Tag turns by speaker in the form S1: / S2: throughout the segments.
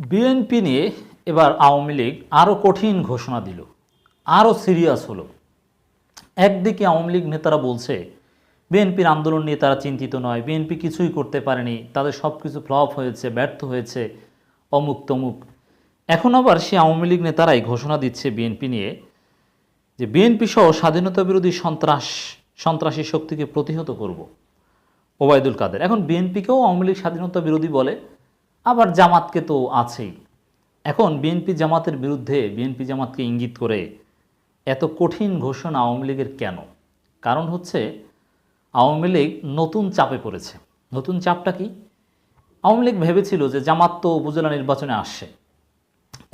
S1: BNP নিয়ে এবার আওয়ামী লীগ আরও কঠিন ঘোষণা দিল আরও সিরিয়াস হলো। একদিকে আওয়ামী লীগ নেতারা বলছে, বিএনপির আন্দোলন নিয়ে তারা চিন্তিত নয়, বিএনপি কিছুই করতে পারেনি, তাদের সব কিছু ফ্লপ হয়েছে, ব্যর্থ হয়েছে, অমুক তমুক। এখন আবার সে আওয়ামী লীগ নেতারাই ঘোষণা দিচ্ছে বিএনপি নিয়ে যে বিএনপি সহ স্বাধীনতা বিরোধী সন্ত্রাস, সন্ত্রাসী শক্তিকে প্রতিহত করব, ওবায়দুল কাদের। এখন বিএনপিকেও আওয়ামী লীগ স্বাধীনতা বিরোধী বলে আবার জামাতকে তো আছেই। এখন বিএনপি জামাতের বিরুদ্ধে বিএনপি জামাতকে ইঙ্গিত করে এত কঠিন ঘোষণা আওয়ামী লীগের কেন? কারণ হচ্ছে আওয়ামী লীগ নতুন চাপে পড়েছে। নতুন চাপটা কি? আওয়ামী লীগ ভেবেছিল যে জামাত তো উপজেলা নির্বাচনে আসছে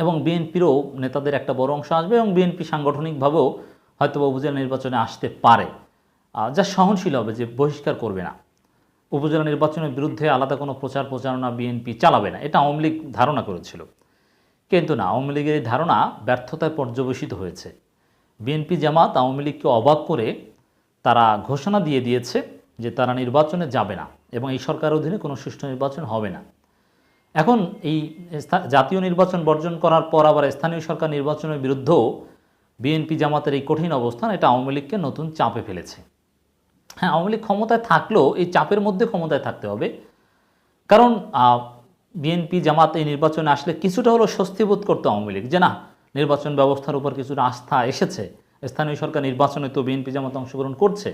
S1: এবং বিএনপিরও নেতাদের একটা বড় অংশ আসবে এবং বিএনপি সাংগঠনিকভাবেও হয়তো উপজেলা নির্বাচনে আসতে পারে। যা সহনশীল হবে যে বহিষ্কার করবে না। উপজেলা নির্বাচনের বিরুদ্ধে আলাদা কোনো প্রচার প্রচারণা বিএনপি চালাবে না। এটা আওয়ামী লীগ ধারণা করেছিল। কিন্তু না, আওয়ামী লীগের এই ধারণা ব্যর্থতায় পর্যবেসিত হয়েছে। বিএনপি জামাত আওয়ামী লীগকে অবাক করে তারা ঘোষণা দিয়ে দিয়েছে যে তারা নির্বাচনে যাবে না এবং এই সরকারের অধীনে কোনো সুষ্ঠু নির্বাচন হবে না। এখন এই জাতীয় নির্বাচন বর্জন করার পর আবার স্থানীয় সরকার নির্বাচনের বিরুদ্ধেও বিএনপি জামাতের এই কঠিন অবস্থান, এটা আওয়ামী লীগকে নতুন চাপে ফেলেছে। হ্যাঁ আওয়ামী লীগ ক্ষমতায় থাকলেও এই চাপের মধ্যে ক্ষমতায় থাকতে হবে। কারণ বিএনপি জামাত এই নির্বাচনে আসলে কিছুটা হলো স্বস্তিবোধ করতো আওয়ামী লীগ যে না, নির্বাচন ব্যবস্থার উপর কিছুটা আস্থা এসেছে। স্থানীয় সরকার নির্বাচনে তো বিএনপি জামাত অংশগ্রহণ করছে,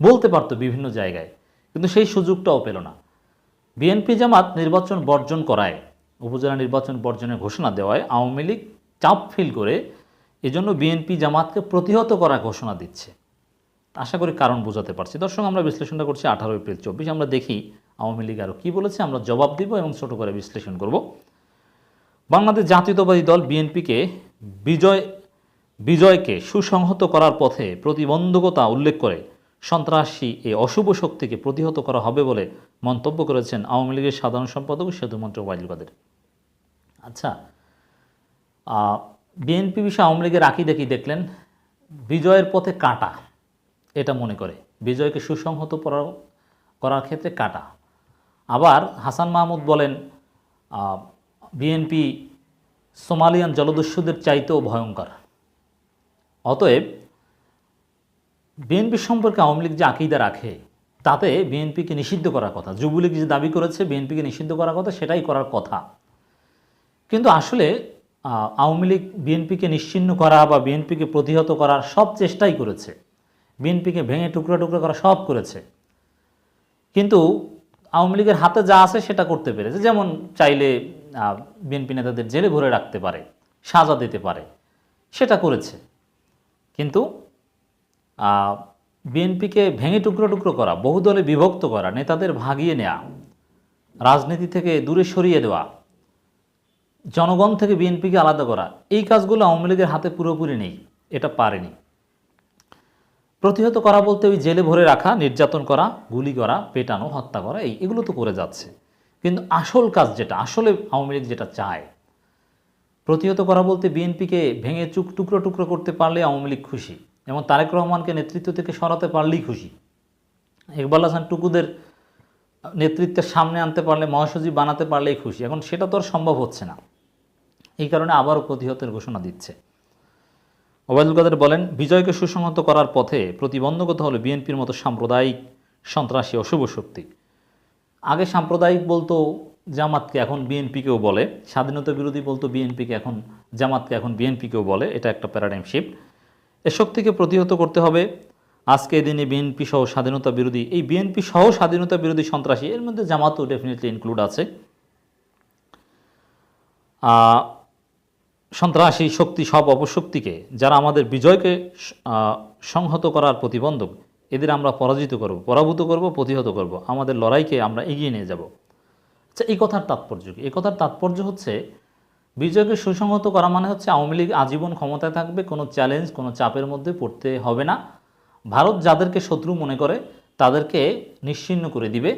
S1: বলতে পারতো বিভিন্ন জায়গায়, কিন্তু সেই সুযোগটাও পেল না। বিএনপি জামাত নির্বাচন বর্জন করায়, উপজেলা নির্বাচন বর্জনের ঘোষণা দেওয়ায় আওয়ামী লীগ চাপ ফিল করে এজন্য বিএনপি জামাতকে প্রতিহত করার ঘোষণা দিচ্ছে। আশা করি কারণ বোঝাতে পারছি। দর্শক, আমরা বিশ্লেষণটা করছি আঠারো এপ্রিল চব্বিশ। আমরা দেখি আওয়ামী লীগ আরও কী বলেছে, আমরা জবাব দিব এবং ছোট করে বিশ্লেষণ করব। বাংলাদেশ জাতীয়তাবাদী দল বিএনপিকে বিজয়, বিজয়কে সুসংহত করার পথে প্রতিবন্ধকতা উল্লেখ করে সন্ত্রাসী এই অশুভ শক্তিকে প্রতিহত করা হবে বলে মন্তব্য করেছেন আওয়ামী লীগের সাধারণ সম্পাদক সেতুমন্ত্রী ওয়াইদুল কাদের। আচ্ছা বিএনপি বিষয়ে আওয়ামী লীগের আঁকি দেখি দেখলেন? বিজয়ের পথে কাটা। এটা মনে করে। বিজয়কে সুসংহত করার ক্ষেত্রে কাটা। আবার হাসান মাহমুদ বলেন বিএনপি সোমালিয়ান জলদস্যুদের চাইতেও ভয়ঙ্কর। অতএব বিএনপি সম্পর্কে আওয়ামী লীগ যে আকিদা রাখে, তাতে বিএনপিকে নিষিদ্ধ করার কথা, যুবলীগ যে দাবি করেছে বিএনপিকে নিষিদ্ধ করার কথা, সেটাই করার কথা। কিন্তু আসলে আওয়ামী লীগ বিএনপিকে নিশ্চিহ্ন করা বা বিএনপিকে প্রতিহত করার সব চেষ্টাই করেছে। বিএনপিকে ভেঙে টুকরো টুকরো করা সব করেছে। কিন্তু আওয়ামী লীগের হাতে যা আছে সেটা করতে পেরেছে। যেমন চাইলে বিএনপি নেতাদের জেলে ভরে রাখতে পারে, সাজা দিতে পারে, সেটা করেছে। কিন্তু বিএনপিকে ভেঙে টুকরো টুকরো করা, বহুদলে বিভক্ত করা, নেতাদের ভাগিয়ে নেওয়া রাজনীতি থেকে দূরে সরিয়ে দেওয়া, জনগণ থেকে বিএনপিকে আলাদা করা, এই কাজগুলো আওয়ামী লীগের হাতে পুরোপুরি নেই, এটা পারেনি। প্রতিহত করা বলতে ওই জেলে ভরে রাখা, নির্যাতন করা, গুলি করা, পেটানো, হত্যা করা, এই এগুলো তো করে যাচ্ছে। কিন্তু আসল কাজ যেটা, আসলে আওয়ামী লীগ যেটা চায়, প্রতিহত করা বলতে বিএনপিকে ভেঙে চুক টুকরো টুকরো করতে পারলে আওয়ামী লীগ খুশি, এবং তারেক রহমানকে নেতৃত্ব থেকে সরাতে পারলেই খুশি। ইকবাল হাসান টুকুদের নেতৃত্বের সামনে আনতে পারলে, মহাসচিব বানাতে পারলেই খুশি, এখন সেটা তো আর সম্ভব হচ্ছে না। এই কারণে আবারও প্রতিহতের ঘোষণা দিচ্ছে। ওবায়দুল কাদের বলেন, বিজয়কে সুসংহত করার পথে প্রতিবন্ধকতা হলো বিএনপির মতো সাম্প্রদায়িক, সন্ত্রাসী অশুভ শক্তি। আগে সাম্প্রদায়িক বলতো জামাতকে এখন বিএনপিকেও বলে, স্বাধীনতা বিরোধী বলতো বিএনপিকে এখন, জামাতকে এখন বিএনপিকেও বলে, এটা একটা প্যারাডাইম শিফট এ শক্তিকে প্রতিহত করতে হবে। আজকে দিনে বিএনপি সহ স্বাধীনতা বিরোধী, এই বিএনপি সহ স্বাধীনতা বিরোধী সন্ত্রাসী, এর মধ্যে জামাতও ডেফিনেটলি ইনক্লুড আছে। সন্ত্রাসী শক্তি সব অপশক্তিকে, যারা আমাদের বিজয়কে সংহত করার প্রতিবন্ধক, এদের আমরা পরাজিত করব, পরাভূত করব, প্রতিহত করব। আমাদের লড়াইকে আমরা এগিয়ে নিয়ে যাব। আচ্ছা এই কথার তাৎপর্য কি? এই কথার তাৎপর্য হচ্ছে, বিজয়কে সুসংহত করা মানে হচ্ছে আওয়ামী লীগ আজীবন ক্ষমতায় থাকবে, কোনো চ্যালেঞ্জ, কোনো চাপের মধ্যে পড়তে হবে না। ভারত যাদেরকে শত্রু মনে করে, তাদেরকে নিশ্চিহ্ন করে দিবে।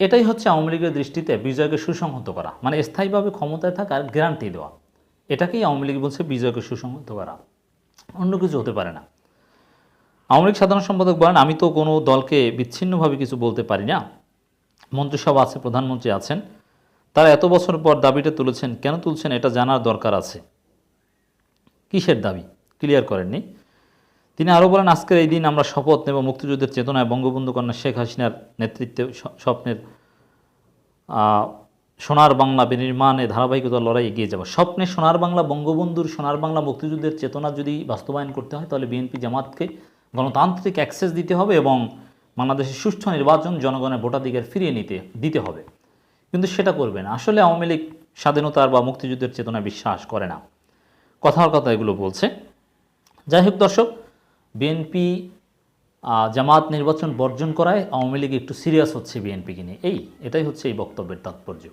S1: এটাই হচ্ছে আওয়ামী লীগের দৃষ্টিতে বিজয়কে সুসংহত করা মানে স্থায়ীভাবে ক্ষমতায় থাকার গ্যারান্টি দেওয়া। এটাকেই আওয়ামী লীগ বলছে বিজয়কে সুসংহত করা। অন্য কিছু হতে পারে না। আওয়ামী লীগ সাধারণ সম্পাদক বলেন, আমি তো কোনো দলকে বিচ্ছিন্নভাবে কিছু বলতে পারি না। মন্ত্রিসভা আছে, প্রধানমন্ত্রী আছেন। তারা এত বছর পর দাবিটা তুলেছেন, কেন তুলছেন এটা জানার দরকার আছে। কিসের দাবি? ক্লিয়ার করেননি। তিনি আরও বলেন, আজকের এই দিন আমরা শপথ নেব মুক্তিযুদ্ধের চেতনায় বঙ্গবন্ধু কন্যা শেখ হাসিনার নেতৃত্বে স্বপ্নের সোনার বাংলা বিনির্মাণে ধারাবাহিকতার লড়াই এগিয়ে যাব। স্বপ্নে সোনার বাংলা, বঙ্গবন্ধুর সোনার বাংলা মুক্তিযুদ্ধের চেতনা যদি বাস্তবায়ন করতে হয়, তাহলে বিএনপি জামাতকে গণতান্ত্রিক অ্যাক্সেস দিতে হবে এবং বাংলাদেশের সুষ্ঠু নির্বাচন জনগণের ভোটাধিকার ফিরিয়ে নিতে, দিতে হবে। কিন্তু সেটা করবে না। আসলে আওয়ামী লীগ স্বাধীনতার বা মুক্তিযুদ্ধের চেতনায় বিশ্বাস করে না। কথার কথা এগুলো বলছে। যাই হোক দর্শক, বিএনপি জামাত নির্বাচন বর্জন করায় আওয়ামী লীগ একটু সিরিয়াস হচ্ছে বিএনপিকে নিয়ে। এই, এটাই হচ্ছে এই বক্তব্যের তাৎপর্য।